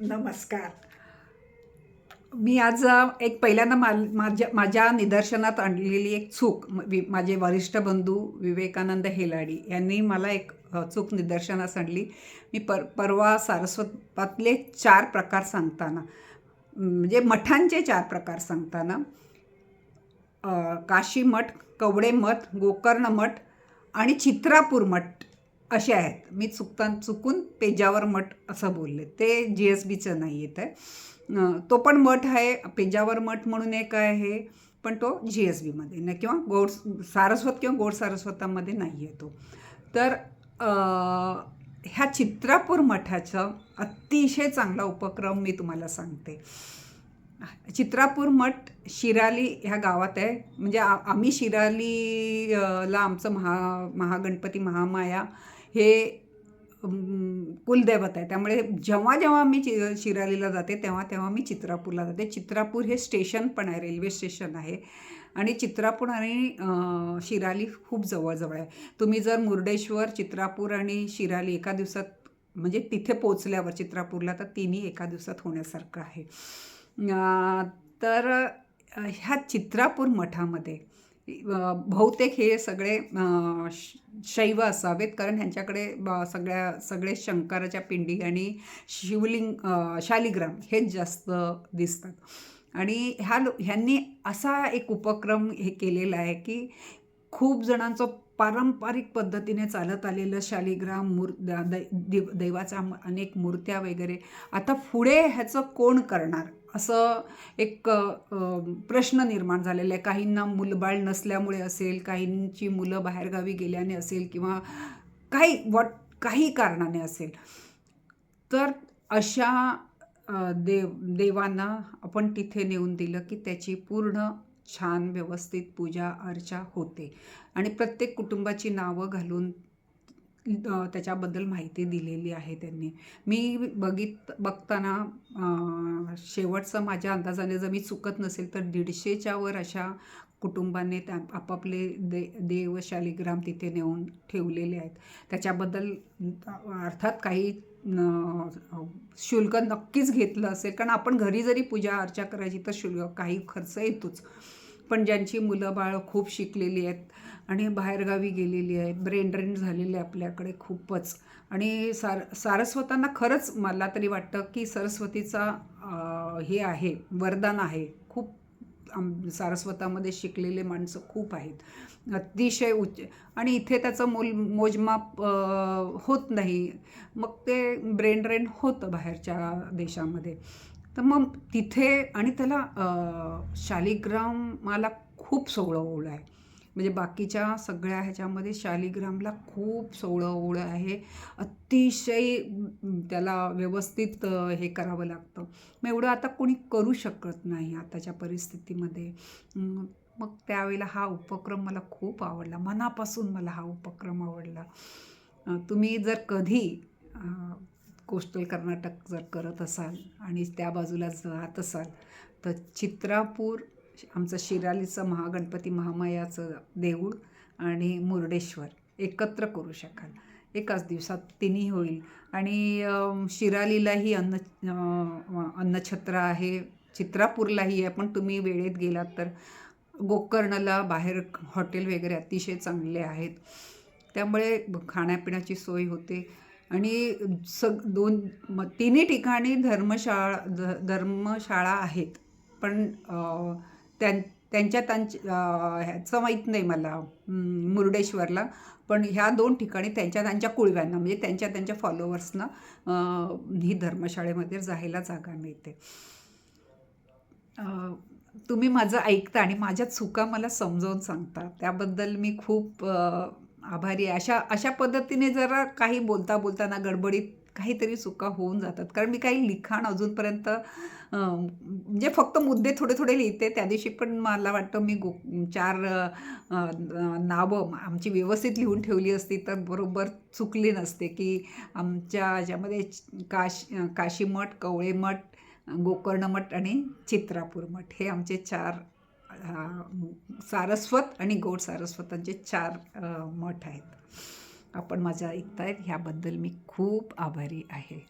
नमस्कार. मी आज एक पहिल्यांदा मा माझ्या माझ्या निदर्शनात आणलेली एक चूक वि माझे वरिष्ठ बंधू विवेकानंद हेलाडी यांनी मला एक चूक निदर्शनास आणली. मी पर परवा सारस्वतातले चार प्रकार सांगताना म्हणजे मठांचे चार प्रकार सांगताना काशी मठ कवडे मठ गोकर्ण मठ आणि चित्रापूर मठ असे आहेत. मी चुकता चुकून पेजावर मठ असं बोलले. ते जी एस बीचं नाही येत आहे. तो पण मठ आहे. पेजावर मठ म्हणून एक आहे पण तो जी एस बीमध्ये नाही किंवा गोड सारस्वत किंवा गोड सारस्वतामध्ये नाही येतो तर ह्या चित्रापूर मठाचा अतिशय चांगला उपक्रम मी तुम्हाला सांगते. चित्रापूर मठ शिराली ह्या गावात आहे. म्हणजे आ आम्ही शिराली ला आमचं महा महागणपती महामाया हे कुलदैवत आहे. त्यामुळे जेव्हा जेव्हा मी चि शिरालीला जाते तेव्हा तेव्हा मी चित्रापूरला जाते. चित्रापूर हे स्टेशन पण आहे रेल्वे स्टेशन आहे. आणि चित्रापूर आणि शिराली खूप जवळजवळ आहे. तुम्ही जर मुर्डेश्वर चित्रापूर आणि शिराली एका दिवसात म्हणजे तिथे पोचल्यावर चित्रापूरला तर तिन्ही एका दिवसात होण्यासारखं आहे. तर ह्या चित्रापूर मठामध्ये बहुतेक हे सगळे शैव असावेत. कारण ह्यांच्याकडे ब- सगळ्या सगळे शंकराच्या पिंडी आणि शिवलिंग शालिग्राम हेच जास्त दिसतात. आणि ह्या लो ह्यांनी असा एक उपक्रम हे केलेला आहे की खूप जणांचं पारंपरिक पद्धतीने चालत आलेलं शालिग्राम मूर द- दै- देव देवाच्या म- अनेक मूर्त्या वगैरे. आता पुढे ह्याचं कोण करणार? असं एक प्रश्न निर्माण झालेला आहे. काहींना मुलबाळ नसल्यामुळे असेल काहींची मुलं बाहेरगावी गेल्याने असेल किंवा काही वॉट काही कारणाने असेल. तर अशा देव देवांना आपण तिथे नेऊन दिलं की त्याची पूर्ण छान व्यवस्थित पूजा अर्चा होते. आणि प्रत्येक कुटुंबाची नावं घालून त्याच्याबद्दल माहिती दिलेली आहे त्यांनी. मी बघित बघताना शेवटचं माझ्या अंदाजाने जर मी चुकत नसेल तर दीडशेच्या वर अशा कुटुंबाने त्या आपापले दे देव शालिग्राम तिथे नेऊन ठेवलेले आहेत. त्याच्याबद्दल अर्थात काही न- शुल्क नक्कीच घेतलं असेल. कारण आपण घरी जरी पूजा अर्चा करायची तर शुल्क काही खर्च येतोच. पण ज्यांची मुलं बाळं खूप शिकलेली आहेत आणि बाहेरगावी गेलेली आहेत ब्रेन ड्रेन झालेले आपल्याकडे खूपच. आणि सार सारस्वतांना खरंच मला तरी वाटतं की सरस्वतीचा हे आहे वरदान आहे. खूप सारस्वतामध्ये शिकलेले माणसं खूप आहेत. अतिशय उच्च आणि इथे त्याचं मोल मोजमाप होत नाही. मग ते ब्रेन ड्रेन होतं बाहेरच्या देशामध्ये. तर मग तिथे आणि त्याला शालिग्राम शालिग्रामाला खूप सोहळं ओळ आहे. म्हणजे बाकीच्या सगळ्या ह्याच्यामध्ये शालिग्रामला खूप सोहळं ओळ आहे. अतिशय त्याला व्यवस्थित हे करावं लागतं. मग एवढं आता कोणी करू शकत नाही आताच्या परिस्थितीमध्ये. मग त्यावेळेला हा उपक्रम मला खूप आवडला. मनापासून मला हा उपक्रम आवडला. तुम्ही जर कधी कोस्टल कर्नाटक जर करत असाल आणि त्या बाजूला जात असाल तर चित्रापूर आमचं शिरालीचं महागणपती महामायाचं देऊळ आणि मुर्डेश्वर एकत्र करू शकाल. एकाच दिवसात तिन्ही होईल. आणि शिरालीलाही अन्न अन्नछत्र आहे चित्रापूरलाही आहे पण तुम्ही वेळेत गेलात तर गोकर्णला बाहेर हॉटेल वगैरे अतिशय चांगले आहेत. त्यामुळे खाण्यापिण्याची सोय होते. आणि सग दोन म तिन्ही ठिकाणी धर्मशाळा ध धर्मशाळा आहेत. पण त्यां त्यांच्या त्यांच्या ह्याचं माहीत नाही मला मुर्डेश्वरला. पण ह्या दोन ठिकाणी त्यांच्या त्यांच्या कुळव्यांना म्हणजे त्यांच्या त्यांच्या फॉलोअर्सना ही धर्मशाळेमध्ये जायला जागा मिळते. तुम्ही माझं ऐकता आणि माझ्या चुका मला समजावून सांगता. त्याबद्दल मी खूप आभारी आहे. अशा अशा पद्धतीने जरा काही बोलता बोलताना गडबडीत काहीतरी चुका होऊन जातात. कारण मी काही लिखाण अजूनपर्यंत म्हणजे फक्त मुद्दे थोडे थोडे लिहिते. त्या दिवशी पण मला वाटतं मी गो चार नावं आमची व्यवस्थित लिहून ठेवली असती तर बरोबर चुकली नसते की आमच्या ज्यामध्ये काश काशीमठ कवळे मठ गोकर्ण मठ आणि चित्रापूर मठ हे आमचे चार सारस्वत आणि गौड सारस्वतांचे चार मठ आहेत. आपण माझ्या ऐकतायत ह्याबद्दल मी खूप आभारी आहे.